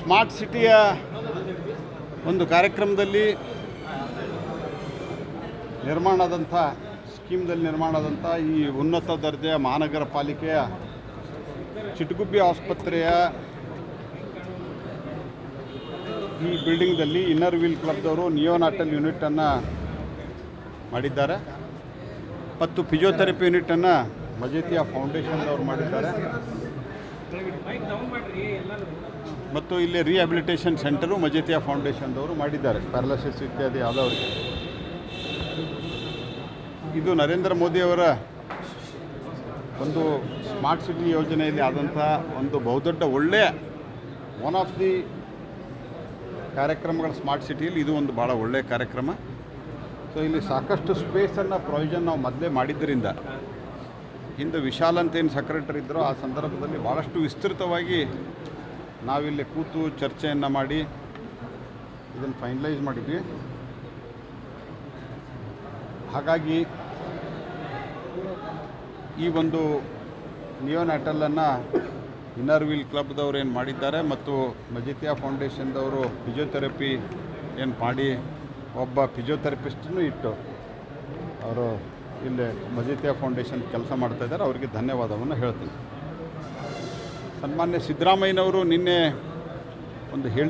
Smart ಸಿಟಿಯ ಒಂದು ಕಾರ್ಯಕ್ರಮದಲ್ಲಿ ನಿರ್ಮಾಣದಂಥ, ಸ್ಕೀಮ್ದಲ್ಲಿ ನಿರ್ಮಾಣದಂಥ ಈ ಉನ್ನತ ದರ್ಜೆಯ ಮಹಾನಗರ ಪಾಲಿಕೆಯ ಚಿಟಗುಬ್ಬಿ ಆಸ್ಪತ್ರೆಯ ಈ ಬಿಲ್ಡಿಂಗ್ದಲ್ಲಿ ಇನ್ನರ್ ವೀಲ್ ಕ್ಲಬ್ದವರು ನಿಯೋನಾಟಲ್ ಯೂನಿಟನ್ನು ಮಾಡಿದ್ದಾರೆ. ಮತ್ತು ಫಿಸಿಯೋಥೆರಪಿ ಯೂನಿಟನ್ನು ಮಜೇತಿಯಾ ಫೌಂಡೇಶನ್ದವರು ಮಾಡಿದ್ದಾರೆ. ಮತ್ತು ಇಲ್ಲಿ ರಿಹ್ಯಾಬಿಲಿಟೇಷನ್ ಸೆಂಟರು ಮಜೇತಿಯಾ ಫೌಂಡೇಶನ್ದವರು ಮಾಡಿದ್ದಾರೆ ಪ್ಯಾರಲಸಿಸ್ ಇತ್ಯಾದಿ ಆದವರಿಗೆ ಇದು ನರೇಂದ್ರ ಮೋದಿಯವರ ಒಂದು ಸ್ಮಾರ್ಟ್ ಸಿಟಿ ಯೋಜನೆಯಲ್ಲಿ ಆದಂಥ ಒಂದು ಬಹುದೊಡ್ಡ ಒಳ್ಳೆಯ ಒನ್ ಆಫ್ ದಿ ಕಾರ್ಯಕ್ರಮಗಳ ಸ್ಮಾರ್ಟ್ ಸಿಟಿಯಲ್ಲಿ ಇದು ಒಂದು ಭಾಳ ಒಳ್ಳೆಯ ಕಾರ್ಯಕ್ರಮ. ಸೊ ಇಲ್ಲಿ ಸಾಕಷ್ಟು ಸ್ಪೇಸನ್ನು ಪ್ರೊವಿಷನ್ ನಾವು ಮೊದಲೇ ಮಾಡಿದ್ದರಿಂದ ಹಿಂದೆ ವಿಶಾಲ್ ಅಂತ ಏನು ಸೆಕ್ರೆಟರಿ ಇದ್ದರೋ ಆ ಸಂದರ್ಭದಲ್ಲಿ ಭಾಳಷ್ಟು ವಿಸ್ತೃತವಾಗಿ ನಾವಿಲ್ಲಿ ಕೂತು ಚರ್ಚೆಯನ್ನು ಮಾಡಿ ಇದನ್ನು ಫೈನಲೈಸ್ ಮಾಡಿದ್ವಿ. ಹಾಗಾಗಿ ಈ ಒಂದು ನಿಯೋನ್ಯಾಟಲನ್ನು ಇನ್ನರ್ ವೀಲ್ ಕ್ಲಬ್ದವ್ರು ಏನು ಮಾಡಿದ್ದಾರೆ ಮತ್ತು ಮಜಿತಿಯಾ ಫೌಂಡೇಶನ್ದವರು ಫಿಜಿಯೋಥೆರಪಿ ಏನು ಮಾಡಿ ಒಬ್ಬ ಫಿಜಿಯೋಥೆರಪಿಸ್ಟನ್ನು ಇಟ್ಟು ಅವರು ಇಲ್ಲಿ ಮಜಿತಿಯಾ ಫೌಂಡೇಶನ್ ಕೆಲಸ ಮಾಡ್ತಾಯಿದ್ದಾರೆ ಅವರಿಗೆ ಧನ್ಯವಾದವನ್ನು ಹೇಳ್ತೀನಿ. ಸನ್ಮಾನ್ಯ ಸಿದ್ದರಾಮಯ್ಯನವರು ನಿನ್ನೆ ಒಂದು ಹೇಳಿ